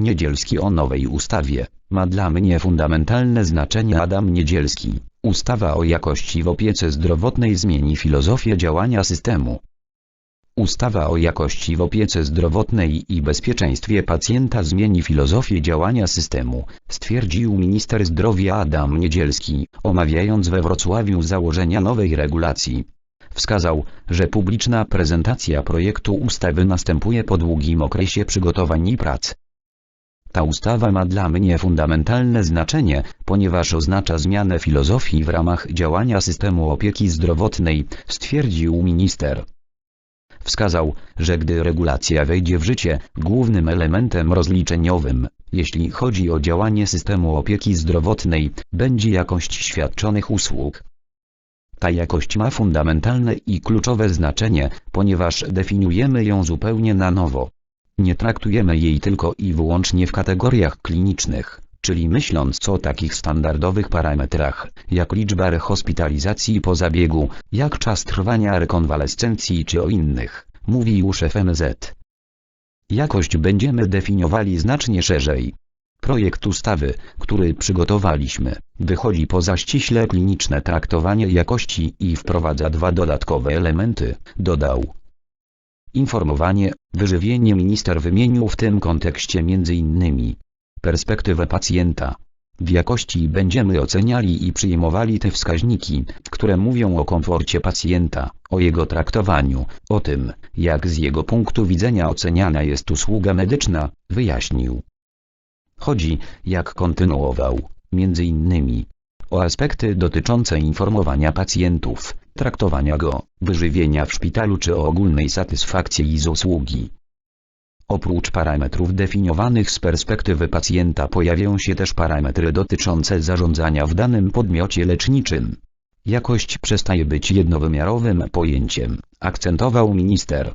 Niedzielski o nowej ustawie. Ma dla mnie fundamentalne znaczenie Adam Niedzielski. Ustawa o jakości w opiece zdrowotnej zmieni filozofię działania systemu. Ustawa o jakości w opiece zdrowotnej i bezpieczeństwie pacjenta zmieni filozofię działania systemu, stwierdził minister zdrowia Adam Niedzielski, omawiając we Wrocławiu założenia nowej regulacji. Wskazał, że publiczna prezentacja projektu ustawy następuje po długim okresie przygotowań i prac. Ta ustawa ma dla mnie fundamentalne znaczenie, ponieważ oznacza zmianę filozofii w ramach działania systemu opieki zdrowotnej, stwierdził minister. Wskazał, że gdy regulacja wejdzie w życie, głównym elementem rozliczeniowym, jeśli chodzi o działanie systemu opieki zdrowotnej, będzie jakość świadczonych usług. Ta jakość ma fundamentalne i kluczowe znaczenie, ponieważ definiujemy ją zupełnie na nowo. Nie traktujemy jej tylko i wyłącznie w kategoriach klinicznych, czyli myśląc o takich standardowych parametrach, jak liczba hospitalizacji po zabiegu, jak czas trwania rekonwalescencji czy o innych, mówił szef MZ. Jakość będziemy definiowali znacznie szerzej. Projekt ustawy, który przygotowaliśmy, wychodzi poza ściśle kliniczne traktowanie jakości i wprowadza dwa dodatkowe elementy, dodał. Informowanie, wyżywienie minister wymienił w tym kontekście m.in. perspektywę pacjenta. W jakości będziemy oceniali i przyjmowali te wskaźniki, które mówią o komforcie pacjenta, o jego traktowaniu, o tym, jak z jego punktu widzenia oceniana jest usługa medyczna, wyjaśnił. Chodzi, jak kontynuował, między innymi o aspekty dotyczące informowania pacjentów, traktowania go, wyżywienia w szpitalu czy o ogólnej satysfakcji z usługi. Oprócz parametrów definiowanych z perspektywy pacjenta pojawią się też parametry dotyczące zarządzania w danym podmiocie leczniczym. Jakość przestaje być jednowymiarowym pojęciem, akcentował minister.